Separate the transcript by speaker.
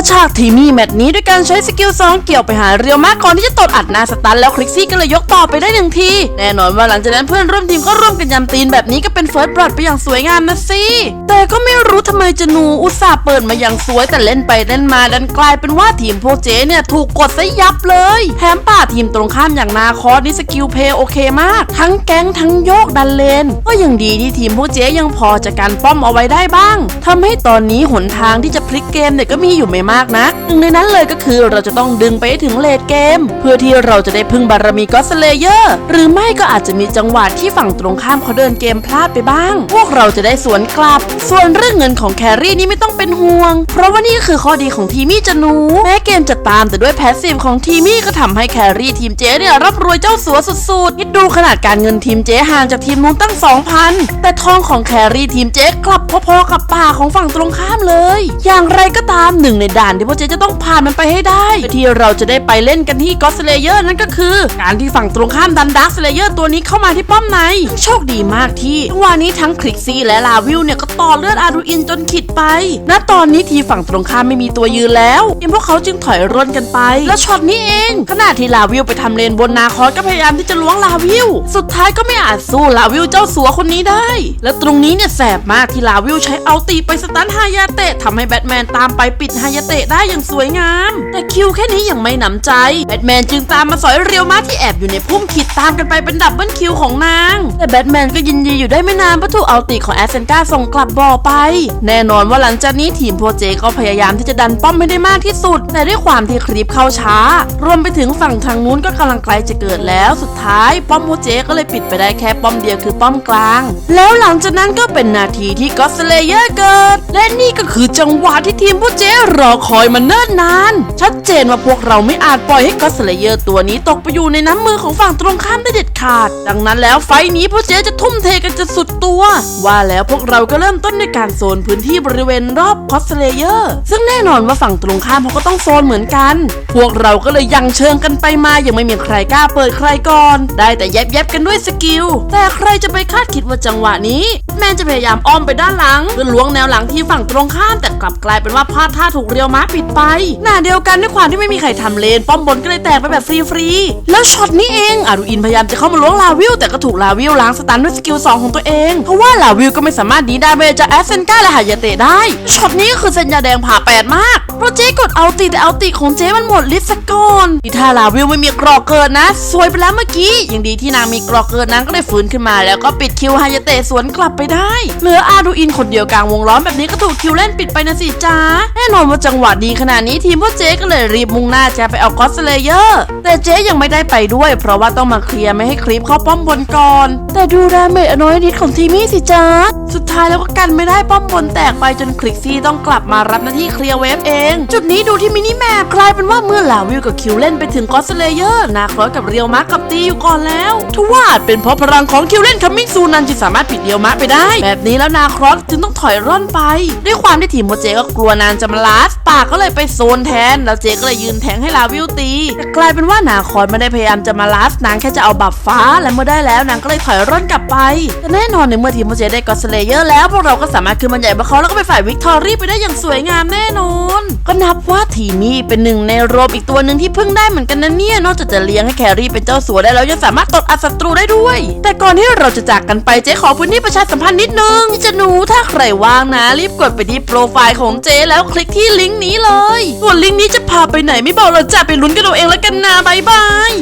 Speaker 1: ดฉากทีมี่แมตช์นี้ด้วยการใช้สกิลซองเกี่ยวไปหาเรียวมากก่อนที่จะตดอัดหน้าสตันแล้วคลิกซี่ก็เลยยกต่อไปได้หนึ่งที แน่นอนว่าหลังจากนั้นเพื่อนร่วมทีมก็ร่วมกันยำตีนแบบนี้ก็เป็นเฟิร์สบลัดไปอย่างสวยงามนะสิแต่ก็ไม่รู้ทำไมจนูอุตส่าห์เปิดมาอย่างสวยแต่เล่นไปเล่นมาดันกลายเป็นว่าทีมพวกเจ๊เนี่ยถูกกดซะยับเลยแถมป่าทีมตรงข้ามอย่างนาคอสนี่สกิลเพย์โอเคมาก ทั้งแก๊งทั้งโยกดันเลนก็ยังดีที่ทีมพวกเจ๊ยังพอจะกันป้อมเอาไว้ได้บ้างทำให้ตอนนี้หนทางที่จะพลิกเกมเนี่ยก็มีอยู่ไม่มากนะหนึ่งในนั้นเลยก็คือเราจะต้องดึงไปให้ถึงเลดเกม เพื่อที่เราจะได้พึ่งบารมีก็สเลเยอร์หรือไม่ก็อาจจะมีจังหวะที่ฝั่งตรงข้ามเขาเดินเกมพลาดไปบ้าง พวกเราจะได้สวนกลับ ส่วนเรื่องเงินของแครี่นี่ไม่ต้องเป็นห่วง เพราะว่านี่คือข้อดีของทีมี่จนูแม้เกมจะตามแต่ด้วยแพสซีฟของทีมี่ก็ทำให้แครี่ทีมเจ๊เนี่ยรับรวยเจ้าสัวสุดๆคิดดูขนาดการเงินทีมเจ๊ห่างจากทีมนู้นตั้ง 2,000 แต่ทองของแครี่ทีมเจ๊กลับพอๆกับป่าของฝั่งตรงข้ามเลย อย่างไรก็ตามหนึ่งในดานที่พวกเจจะต้องผ่านมันไปให้ได้เพื่อที่เราจะได้ไปเล่นกันที่ก็สเลเยอร์นั่นก็คือ การที่ฝั่งตรงข้ามดันดักสเลเยอร์ตัวนี้เข้ามาที่ป้อมในโชคดีมากที่จังหวะนี้ทั้งคลิกซี่และลาวิลเนี่ยก็ต่อเลือดอารูอินจนขิดไป ณ ตอนนี้ทีฝั่งตรงข้ามไม่มีตัวยืนแล้วทีมพวกเขาจึงถอยร่นกันไป แล้วช็อตนี้เอง ขณะที่ลาวิลไปทำเลนบนนาคอสก็พยายามที่จะล้วงลาวิล สุดท้ายก็ไม่อาจสู้ลาวิลเจ้าสัวคนนี้ได้ และตรงนี้เนี่ยแสบมากที่ลาวิลใช้เอาตีไปสตันฮายาเตะทำให้แบทแมนตามไปปิดฮายาเตะได้อย่างสวยงาม แต่คิวแค่นี้ยังไม่หนำใจ แบทแมนจึงตามมาสอยเรียวมาที่แอบอยู่ในพุ่มขีดตามกันไปเป็นดับเบิลคิวของนาง แต่แบทแมนก็ยินดีอยู่ได้ไม่นานเพราะถูกเอาตีของแอสเซนกาส่งกลับบ่อไป แน่นอนว่าหลังจากนี้ทีมโปรเจก็พยายามที่จะดันป้อมให้ได้มากที่สุด แต่ด้วยความที่คลิปเข้าช้า รวมไปถึงฝั่งทางนู้นก็กำลังไกลจะเกิดแล้ว สุดท้ายป้อมโปรเจก็เลยปิดไปได้แค่ป้อมเดียวคือป้อมกลาง แล้วหลังจากนั้นก็เป็นนาทีที่ก็สเลเยอร์เกิด และนี่ก็คือจังหวะที่ทีมโปรเจรอคอยมาเนิ่นนาน ชัดเจนว่าพวกเราไม่อาจปล่อยให้ก็สเลเยอร์ตัวนี้ตกไปอยู่ในน้ำมือของฝั่งตรงข้ามได้เด็ดขาด ดังนั้นแล้วไฟนี้โปรเจจะทุ่มเทกันจะสุดตัว ว่าแล้วพวกเราก็เริ่มต้นด้วยการโซนพื้นที่บริเวณรอบคอสเลเยอร์ซึ่งแน่นอนว่าฝั่งตรงข้ามเขาก็ต้องโซนเหมือนกัน พวกเราก็เลยยังเชิงกันไปมายังไม่มีใครกล้าเปิดใครก่อน ได้แต่แยบแยบกันด้วยสกิล แต่ใครจะไปคาดคิดว่าจังหวะนี้ แมนจะพยายามอ้อมไปด้านหลังเพื่อล้วงแนวหลังที่ฝั่งตรงข้ามแต่กลับกลายเป็นว่าพลาดท่าถูกเรียวม้าปิดไป หน้าเดียวกันด้วยความที่ไม่มีใครทำเลน ป้อมบนก็เลยแตกไปแบบฟรีๆ แล้วช็อตนี้เองอารุอินพยายามจะเข้ามาล้วงลาวิลแต่ก็ถูกลาวิลล้างสตันด้วยสกิลสองของตัวเอง เพราะว่าลาวิลก็ไม่สามารถหนีดาเมจจากแอสเซนก้าและหายาเตะได้ช็อตนี้ก็คือเซนยาแดงผ่าแปดมากเพราะเจ๊กดเอาตีแต่เอาตีของเจ๊มันหมดลิสต์ก่อนนี่าลาวิลไม่มีกรอกเกินนะสวยไปแล้วเมื่อกี้ยังดีที่นางมีกรอกเกินนางก็เลยฟื้นขึ้นมา แล้วก็ปิดคิวฮายาเตะสวนกลับไปได้เหลืออาดูอินคนเดียวกลางวงล้อมแบบนี้ก็ถูกคิวเล่นปิดไปนะสิจ้าแน่นอนว่าจังหวะดีขนาดนี้ทีมพวกเจ๊ก็เลยรีบมุ่งหน้าจะไปเอากอสเลเยอร์ แต่เจ๊ยังไม่ได้ไปด้วย เพราะว่าต้องมาเคลียร์ไม่ให้คลิปเข้าป้อมบนก่อน แต่ดูดาเมจอน้อยนิดของทีมี่สิจ้าสุดท้ายแล้วก็กันไม่ได้ป้อมบนแตกไปจนคลิกซี่ต้องกลับมารับหน้าที่เคลียร์เวฟเอง จุดนี้ดูที่มินิแมปกลายเป็นว่าเมื่อลาวิวกับคิวเล่นไปถึงกอสเลเยอร์นาครอสกับเรียวมาร์กกับตีอยู่ก่อนแล้วทว่าเป็นเพราะพลังของคิวเล่นคัมมิ่งซูนันจึงสามารถปิดเรียวมาร์กไปได้ แบบนี้แล้วนาครอสจึงต้องถอยร่อนไป ด้วยความที่ทีมโมเจก็กลัวนานจะมาลาสปากก็เลยไปโซนแทน แล้วเจก็เลยยืนแทงให้ลาวิวตีแต่กลายเป็นว่านาคอสไม่ได้พยายามจะมาลาสนางแค่จะเอาบัฟฟ้าและเมื่อได้แล้วนางก็เลยถอยร่นกลับไปแต่แน่นอนในเมื่อทีมโมเจได้กอสเลเยอร์แล้วพวกเราก็สามารถขึ้นมันใหญ่บนเขาแล้วก็ไปฝ่ายวิกตอรี่ไปได้อย่างสวยงามแน่นอน ก็นับว่าทีมี่เป็นหนึ่งในโรบอีกตัวหนึ่งที่เพิ่งได้เหมือนกันนะเนี่ยนอกจากจะเลี้ยงให้แครี่เป็นเจ้าสัวได้แล้วยังสามารถตดอัดศัตรูได้ด้วย แต่ก่อนที่เราจะจากกันไปเจ๊ขอพื้นที่ประชาสัมพันธ์นิดนึงจะหนูถ้าใครว่างนะ รีบกดไปที่โปรไฟล์ของเจ๊แล้วคลิกที่ลิงก์นี้เลยส่วนลิงก์นี้จะพาไปไหนไม่บอกเราจะไปลุ้นกันเอาเองแล้วกันนะบายบาย